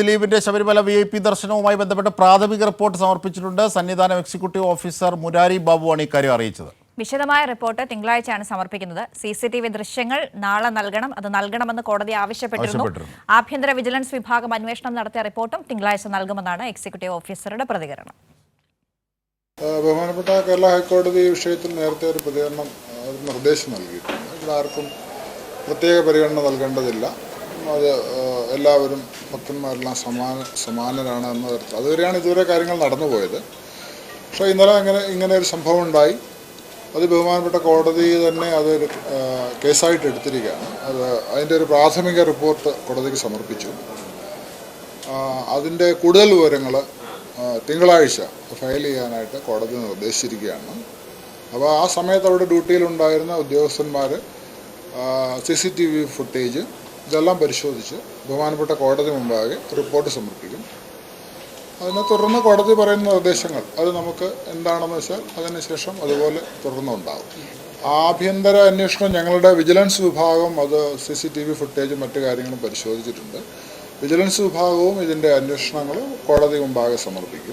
ദിലീപിന്റെ Sabarimala V I P ദർശനവുമായി ബന്ധപ്പെട്ട് പ്രാഥമിക റിപ്പോർട്ട് സമർപ്പിച്ചിട്ടുണ്ട്. സന്നിധാനം എക്സിക്യൂട്ടീവ് ഓഫീസർ മുരാരി ബാബുവാണ് ഇക്കാര്യം അറിയിച്ചത്. വിശദമായ റിപ്പോർട്ട് തിങ്കളാഴ്ചയാണ് സമർപ്പിക്കുന്നത്. സി സി ടി വി ദൃശ്യങ്ങൾ നാളെ നൽകണം. അത് നൽകണമെന്ന് കോടതി ആവശ്യപ്പെട്ടിരുന്നു. ആവശ്യപ്പെട്ടിരുന്നു. ആഭ്യന്തര വിജിലൻസ് വിഭാഗം അന്വേഷണം നടത്തിയ റിപ്പോർട്ടും തിങ്കളാഴ്ച നൽകുമെന്നാണ് എക്സിക്യൂട്ടീവ് ഓഫീസറുടെ പ്രതികരണം. ബഹുമാനപ്പെട്ട കേരള ഹൈക്കോടതി ഈ വിഷയത്തിൽ നേരത്തെ ഒരു പ്രതികരണം നിർദ്ദേശം നൽകിയിട്ടുണ്ട്. ആർക്കും പ്രത്യേക പരിഗണന നൽകേണ്ടതില്ല. അത് എല്ലാവരും ഭക്തന്മാരെല്ലാം സമാന സമാനരാണ് എന്ന തരത്തിൽ. അതുവരെയാണ് ഇതുവരെ കാര്യങ്ങൾ നടന്നു പോയത്. പക്ഷേ ഇന്നലെ അങ്ങനെ ഇങ്ങനെ ഒരു സംഭവം ഉണ്ടായി. അത് ബഹുമാനപ്പെട്ട കോടതി തന്നെ അതൊരു കേസായിട്ട് എടുത്തിരിക്കുകയാണ്. അത് അതിന്റെ ഒരു പ്രാഥമിക റിപ്പോർട്ട് കോടതിക്ക് സമർപ്പിച്ചു. അതിന്റെ കൂടുതൽ വിവരങ്ങൾ തിങ്കളാഴ്ച ഫയൽ ചെയ്യാനായിട്ട് കോടതി നിർദ്ദേശിച്ചിരിക്കുകയാണ്. അപ്പോൾ ആ സമയത്ത് അവിടെ ഡ്യൂട്ടിയിലുണ്ടായിരുന്ന ഉദ്യോഗസ്ഥന്മാർ C C T V footage ഇതെല്ലാം പരിശോധിച്ച് ബഹുമാനപ്പെട്ട കോടതി മുമ്പാകെ റിപ്പോർട്ട് സമർപ്പിക്കും. അതിനെ തുടർന്ന് കോടതി പറയുന്ന നിർദ്ദേശങ്ങൾ അത് നമുക്ക് എന്താണെന്ന് വെച്ചാൽ അതിനുശേഷം അതുപോലെ തുടർന്നുണ്ടാകും ആഭ്യന്തര അന്വേഷണം ഞങ്ങളുടെ വിജിലൻസ് വിഭാഗം അത് സി സി ടി വി ഫുട്ടേജും മറ്റു കാര്യങ്ങളും പരിശോധിച്ചിട്ടുണ്ട്. വിജിലൻസ് വിഭാഗവും ഇതിന്റെ അന്വേഷണങ്ങൾ കോടതി മുമ്പാകെ സമർപ്പിക്കും.